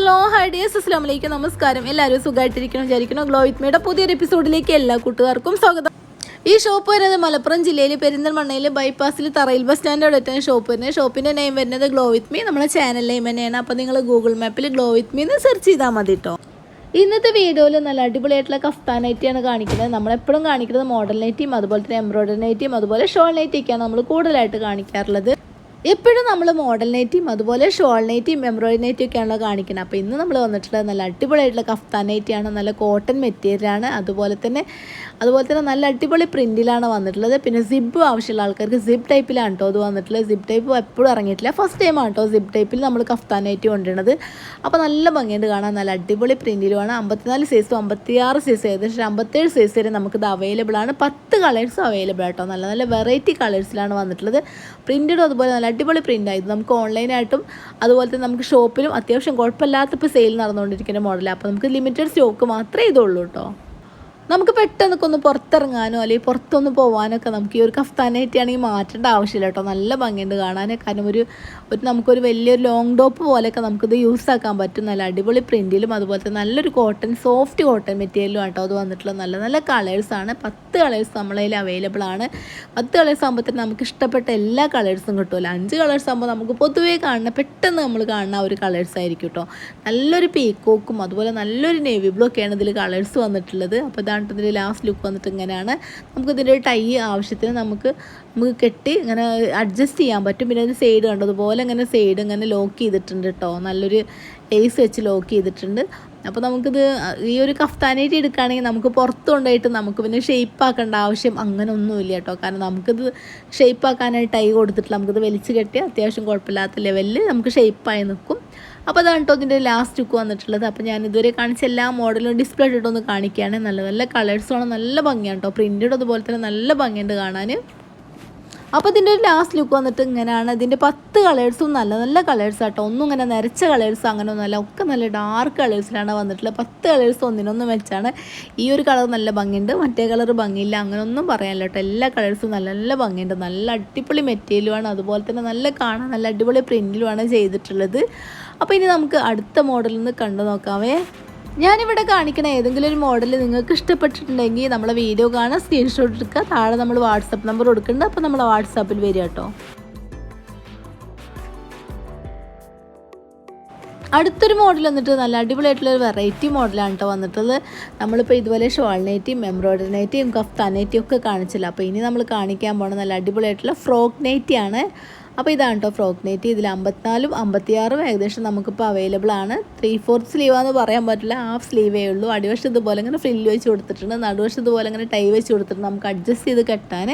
Hello hi dears അസ്ലാം വലൈക്കും നമസ്കാരം. എല്ലാവരും സുഖമായിട്ടിരിക്കണം വിചാരിക്കണം ഗ്ലോ വിത്ത് മീയുടെ പുതിയൊരു എപ്പിസോഡിലേക്ക് എല്ലാ കൂട്ടുകാർക്കും സ്വാഗതം. ഈ ഷോപ്പ് വരുന്നത് മലപ്പുറം ജില്ലയിൽ പെരിന്തൽമണ്ണയിൽ ബൈപ്പാസിൽ തറയിൽ ബസ് സ്റ്റാൻഡ് അടുത്താണ് ഷോപ്പ് വരുന്നത്. ഷോപ്പിന്റെ നെയിം വരുന്നത് ഗ്ലോ വിത്ത് മീ നമ്മളെ ചാനൽ നെയിം തന്നെയാണ്. അപ്പോൾ നിങ്ങൾ ഗൂഗിൾ മാപ്പിൽ ഗ്ലോ വിത്ത് മീ എന്ന് സെർച്ച് ചെയ്താൽ മതി കേട്ടോ ഇന്നത്തെ വീഡിയോയിൽ നല്ല അടിപൊളിയായിട്ടുള്ള കഫ്താൻ നൈറ്റിയാണ് കാണിക്കുന്നത്. നമ്മളെപ്പോഴും കാണിക്കുന്നത് മോഡൽ നൈറ്റിയും അതുപോലെ തന്നെ എംബ്രോയിഡറി നൈറ്റിയും അതുപോലെ ഷോൾ നൈറ്റിയൊക്കെയാണ് നമ്മൾ കൂടുതലായിട്ട് കാണിക്കാറുള്ളത്. എപ്പോഴും നമ്മൾ മോഡൽ നൈറ്റിയും അതുപോലെ ഷോൾ നൈറ്റിയും എംബ്രോയിഡറി നൈറ്റിയും ഒക്കെയാണല്ലോ കാണിക്കുന്നത് അപ്പോൾ ഇന്ന് നമ്മൾ വന്നിട്ടുള്ളത് നല്ല അടിപൊളിയായിട്ടുള്ള കഫ്താൻ നൈറ്റിയാണ് നല്ല കോട്ടൺ മെറ്റീരിയലാണ് അതുപോലെ തന്നെ അതുപോലെ തന്നെ നല്ല അടിപൊളി പ്രിന്റിലാണ് വന്നിട്ടുള്ളത്. പിന്നെ സിബ് ആവശ്യമുള്ള ആൾക്കാർക്ക് സിബ് ടൈപ്പിലാണ് കേട്ടോ അത് വന്നിട്ടുള്ളത്. സിബ് ടൈപ്പ് എപ്പോഴും ഇറങ്ങിയിട്ടില്ല. ഫസ്റ്റ് ടൈം ആണ് കേട്ടോ സിബ് ടൈപ്പിൽ നമ്മൾ കഫ്താൻ നൈറ്റി കൊണ്ടുവരുന്നത്. അപ്പോൾ നല്ല ഭംഗിയുണ്ട് കാണാൻ. നല്ല അടിപൊളി പ്രിന്റിലുമാണ് അമ്പത്തിനാല് സൈസും അമ്പത്തിയാറ് സൈസ് ഏകദേശം അമ്പത്തേഴ് സൈസ് വരെ നമുക്കിത് അവൈലബിൾ ആണ്. പത്ത് കളേഴ്സും അവൈലബിൾ ആട്ടോ നല്ല നല്ല വെറൈറ്റി കളേഴ്സിലാണ് വന്നിട്ടുള്ളത്. പ്രിന്റഡും അതുപോലെ നല്ല അടിപൊളി പ്രിന്റ് ആയിരുന്നു നമുക്ക് ഓൺലൈനായിട്ടും അതുപോലെ തന്നെ നമുക്ക് ഷോപ്പിലും അത്യാവശ്യം കുഴപ്പമില്ലാത്ത ഇപ്പോൾ സെയിൽ നടന്നുകൊണ്ടിരിക്കുന്ന മോഡലാണ് അപ്പോൾ നമുക്ക് ലിമിറ്റഡ് സ്റ്റോക്ക് മാത്രമേ ഇതുള്ളൂ കേട്ടോ നമുക്ക് പെട്ടെന്നൊക്കെ ഒന്ന് പുറത്തിറങ്ങാനോ അല്ലെങ്കിൽ പുറത്തൊന്ന് പോകാനൊക്കെ നമുക്ക് ഈ ഒരു കഫ്താനായിട്ട് ആണെങ്കിൽ മാറ്റേണ്ട ആവശ്യമില്ല കേട്ടോ. നല്ല ഭംഗിയുണ്ട് കാണാൻ കാരണം ഒരു ഒരു നമുക്കൊരു വലിയൊരു ലോങ് ടോപ്പ് പോലെയൊക്കെ നമുക്കിത് യൂസ് ആക്കാൻ പറ്റും. നല്ല അടിപൊളി പ്രിന്റിലും അതുപോലെ തന്നെ നല്ലൊരു കോട്ടൺ സോഫ്റ്റ് കോട്ടൺ മെറ്റീരിയലും ആട്ടോ അത് വന്നിട്ടുള്ള നല്ല നല്ല കളേഴ്സാണ് പത്ത് കളേഴ്സ് നമ്മളതിൽ അവൈലബിൾ ആണ്. പത്ത് കളേഴ്സ് ആകുമ്പോഴത്തേന് നമുക്ക് ഇഷ്ടപ്പെട്ട എല്ലാ കളേഴ്സും കിട്ടുമല്ലോ അഞ്ച് കളേഴ്സ് ആകുമ്പോൾ നമുക്ക് പൊതുവേ കാണുന്ന പെട്ടെന്ന് നമ്മൾ കാണുന്ന ഒരു കളേഴ്സ് ആയിരിക്കും കേട്ടോ. നല്ലൊരു പീക്കോക്കും അതുപോലെ നല്ലൊരു നേവി ബ്ലൂ ഒക്കെയാണ് ഇതിൽ കളേഴ്സ് വന്നിട്ടുള്ളത്. അപ്പോൾ ഇതാണ് ഇതിന്റെ ലാസ്റ്റ് ലുക്ക് വന്നിട്ട് ഇങ്ങനെയാണ്. നമുക്ക് ഇതിന്റെ ഒരു ടൈ ആവശ്യത്തിന് നമുക്ക് നമുക്ക് കെട്ടി ഇങ്ങനെ അഡ്ജസ്റ്റ് ചെയ്യാൻ പറ്റും. പിന്നെ അതിന് സൈഡ് കണ്ടോ അതുപോലെ ഇങ്ങനെ സൈഡ് ഇങ്ങനെ ലോക്ക് ചെയ്തിട്ടുണ്ട് കേട്ടോ നല്ലൊരു ലേസ് വെച്ച് ലോക്ക് ചെയ്തിട്ടുണ്ട്. അപ്പോൾ നമുക്കിത് ഈ ഒരു കഫ്താനായിട്ട് എടുക്കുകയാണെങ്കിൽ നമുക്ക് പുറത്ത് നമുക്ക് പിന്നെ ഷേപ്പ് ആക്കേണ്ട ആവശ്യം അങ്ങനെ ഒന്നുമില്ല കേട്ടോ കാരണം നമുക്കിത് ഷേപ്പ് ആക്കാനായിട്ട് ടൈ കൊടുത്തിട്ട് നമുക്കിത് വലിച്ചു കെട്ടി അത്യാവശ്യം കുഴപ്പമില്ലാത്ത ലെവലിൽ നമുക്ക് ഷേപ്പായി നിൽക്കും. അപ്പോൾ അതാണ് കേട്ടോ ഇതിന്റെ ലാസ്റ്റ് ലുക്ക് വന്നിട്ടുള്ളത്. അപ്പോൾ ഞാൻ ഇതുവരെ കാണിച്ച എല്ലാ മോഡലും ഡിസ്പ്ലേ ഇട്ടിട്ടൊന്ന് കാണിക്കുകയാണ്. നല്ല നല്ല കളേഴ്സാണ് നല്ല ഭംഗിയാണ് കേട്ടോ. പ്രിന്റഡ് അതുപോലെ തന്നെ നല്ല ഭംഗിയുണ്ട് കാണാൻ. അപ്പോൾ ഇതിന്റെ ഒരു ലാസ്റ്റ് ലുക്ക് വന്നിട്ട് ഇങ്ങനെയാണ്. ഇതിന്റെ പത്ത് കളേഴ്സും നല്ല നല്ല കളേഴ്സ് ആട്ടോ. ഒന്നും ഇങ്ങനെ നിരച്ച കളേഴ്സ് അങ്ങനെ ഒന്നുമല്ല ഒക്കെ നല്ല ഡാർക്ക് കളേഴ്സിലാണ് വന്നിട്ടുള്ളത്. പത്ത് കളേഴ്സ് ഒന്നിനൊന്നും വെച്ചാണ് ഈ ഒരു കളർ നല്ല ഭംഗിയുണ്ട്. മറ്റേ കളർ ഭംഗിയില്ല. അങ്ങനെ ഒന്നും പറയാനില്ല കേട്ടോ എല്ലാ കളേഴ്സും നല്ല നല്ല ഭംഗിയുണ്ട്. നല്ല അടിപൊളി മെറ്റീരിയലുമാണ് അതുപോലെ തന്നെ നല്ല കാണാൻ നല്ല അടിപൊളി പ്രിന്റിലുമാണ് ചെയ്തിട്ടുള്ളത്. അപ്പോൾ ഇനി നമുക്ക് അടുത്ത മോഡലിൽ നിന്ന് കണ്ടു നോക്കാവേ. ഞാനിവിടെ കാണിക്കുന്ന ഏതെങ്കിലും ഒരു മോഡൽ നിങ്ങൾക്ക് ഇഷ്ടപ്പെട്ടിട്ടുണ്ടെങ്കിൽ നമ്മളെ വീഡിയോ കാണാൻ സ്ക്രീൻഷോട്ട് എടുക്കുക. താഴെ നമ്മൾ വാട്സപ്പ് നമ്പർ കൊടുക്കുന്നുണ്ട്. അപ്പോൾ നമ്മൾ വാട്സാപ്പിൽ വരിക കേട്ടോ. അടുത്തൊരു മോഡൽ വന്നിട്ട് നല്ല അടിപൊളിയായിട്ടുള്ള ഒരു വെറൈറ്റി മോഡലാണ് കേട്ടോ വന്നിട്ടത് നമ്മളിപ്പോൾ ഇതുപോലെ ഷോൾ നൈറ്റിയും എംബ്രോയിഡറി നൈറ്റിയും കഫ്താൻ നൈറ്റിയും ഒക്കെ കാണിച്ചില്ല. അപ്പോൾ ഇനി നമ്മൾ കാണിക്കാൻ പോണ നല്ല അടിപൊളിയായിട്ടുള്ള ഫ്രോക്ക് നൈറ്റിയാണ് അപ്പോൾ ഇതാണ് കേട്ടോ ഫ്രോക്ക് നെറ്റ് ഇതിൽ അമ്പത്തിനാലും അമ്പത്തിയാറും ഏകദേശം നമുക്കിപ്പോൾ അവൈലബിൾ ആണ്. ത്രീ ഫോർത്ത് സ്ലീവാന്ന് പറയാൻ പറ്റില്ല. ഹാഫ് സ്ലീവേ ഉള്ളൂ. അടിവശം ഇതുപോലെ ഇങ്ങനെ ഫ്രില്ല് വെച്ച് കൊടുത്തിട്ടുണ്ട്. നടുവശം ഇതുപോലെ ഇങ്ങനെ ടൈ വെച്ച് കൊടുത്തിട്ടുണ്ട്. നമുക്ക് അഡ്ജസ്റ്റ് ചെയ്ത് കെട്ടാൻ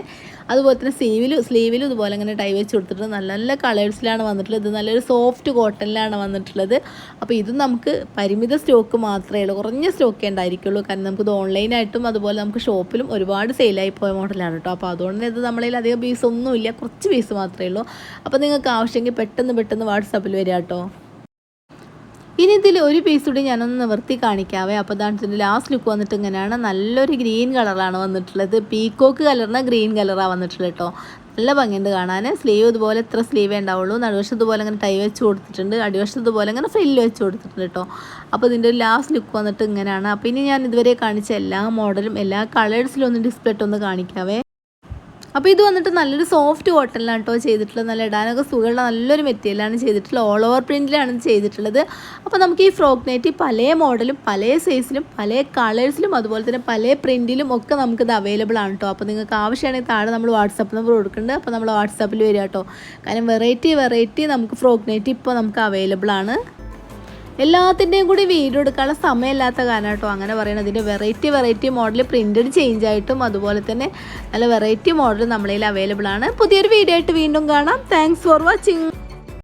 അതുപോലെ തന്നെ സ്ലീവിലും സ്ലീവിലും ഇതുപോലെ ഇങ്ങനെ ടൈ വെച്ച് കൊടുത്തിട്ടുണ്ട്. നല്ല നല്ല കളേഴ്സിലാണ് വന്നിട്ടുള്ളത്. ഇത് നല്ലൊരു സോഫ്റ്റ് കോട്ടണിലാണ് വന്നിട്ടുള്ളത്. അപ്പോൾ ഇതും നമുക്ക് പരിമിത സ്റ്റോക്ക് മാത്രമേ ഉള്ളൂ. കുറഞ്ഞ സ്റ്റോക്കേ ഉണ്ടായിരിക്കുള്ളൂ. കാരണം നമുക്കിത് ഓൺലൈനായിട്ടും അതുപോലെ നമുക്ക് ഷോപ്പിലും ഒരുപാട് സെയിലായി പോയ മോഡലാണ് കേട്ടോ. അപ്പോൾ അതുകൊണ്ട് ഇത് നമ്മളതിൽ അധികം പീസ് ഒന്നുമില്ല. കുറച്ച് പീസ് മാത്രമേ ഉള്ളൂ. അപ്പോൾ നിങ്ങൾക്ക് ആവശ്യമെങ്കിൽ പെട്ടെന്ന് പെട്ടെന്ന് വാട്സാപ്പിൽ വരിക കേട്ടോ. ഇനി ഇതിൽ ഒരു പീസ് കൂടി ഞാനൊന്ന് നിവർത്തി കാണിക്കാവേ. അപ്പോൾ ഇതിന്റെ ലാസ്റ്റ് ലുക്ക് വന്നിട്ട് ഇങ്ങനെയാണ്. നല്ലൊരു ഗ്രീൻ കളറാണ് വന്നിട്ടുള്ളത്. പീക്കോക്ക് കലർന്ന ഗ്രീൻ കളറാണ് വന്നിട്ടുള്ളത് കേട്ടോ. നല്ല ഭംഗിയുണ്ട് കാണാൻ സ്ലീവ് ഇതുപോലെ എത്ര സ്ലീവേ ഉണ്ടാവുള്ളൂ. നടുവശത്ത് ഇതുപോലെ ഇങ്ങനെ ടൈ വെച്ച് കൊടുത്തിട്ടുണ്ട്. അടിവശത്ത് ഇതുപോലെ ഇങ്ങനെ ഫ്രില്ല് വെച്ച് കൊടുത്തിട്ടുണ്ട് കേട്ടോ. അപ്പോൾ ഇതിന്റെ ഒരു ലാസ്റ്റ് ലുക്ക് വന്നിട്ട് ഇങ്ങനെയാണ്. അപ്പോൾ ഇനി ഞാൻ ഇതുവരെ കാണിച്ച എല്ലാ മോഡലും എല്ലാ കളേഴ്സിലും ഒന്ന് ഡിസ്പ്ലേ ഒന്ന് കാണിക്കാവേ. അപ്പോൾ ഇത് വന്നിട്ട് നല്ലൊരു സോഫ്റ്റ് കോട്ടണിലാണ് കേട്ടോ ചെയ്തിട്ടുള്ളത്. നല്ല ഇടാനൊക്കെ സുഖമുള്ള നല്ലൊരു മെറ്റീരിയലാണ് ചെയ്തിട്ടുള്ളത്. ഓൾ ഓവർ പ്രിന്റിലാണ് ചെയ്തിട്ടുള്ളത്. അപ്പോൾ നമുക്ക് ഈ ഫ്രോക്ക് നെറ്റ് പല മോഡലും പല സൈസിലും പല കളേഴ്സിലും അതുപോലെ തന്നെ പല പ്രിന്റിലും ഒക്കെ നമുക്കിത് അവൈലബിൾ ആണ് കേട്ടോ അപ്പോൾ നിങ്ങൾക്ക് ആവശ്യമാണെങ്കിൽ താഴെ നമ്മൾ വാട്സപ്പ് നമ്പർ കൊടുക്കുന്നുണ്ട്. അപ്പോൾ നമ്മൾ വാട്സപ്പിൽ വരിക കേട്ടോ കാരണം വെറൈറ്റി വെറൈറ്റി നമുക്ക് ഫ്രോക്ക് നെറ്റ് ഇപ്പോൾ നമുക്ക് അവൈലബിൾ ആണ്. എല്ലാത്തിന്റെയും കൂടി വീഡിയോ എടുക്കാനുള്ള സമയമില്ലാത്ത കാരണം കേട്ടോ. അങ്ങനെ പറയണത് ഇതിന്റെ variety variety model printed change ആയിട്ടും അതുപോലെ തന്നെ നല്ല വെറൈറ്റി മോഡൽ നമ്മളതിൽ അവൈലബിൾ ആണ്. പുതിയൊരു വീഡിയോ ആയിട്ട് വീണ്ടും കാണാം. Thanks for watching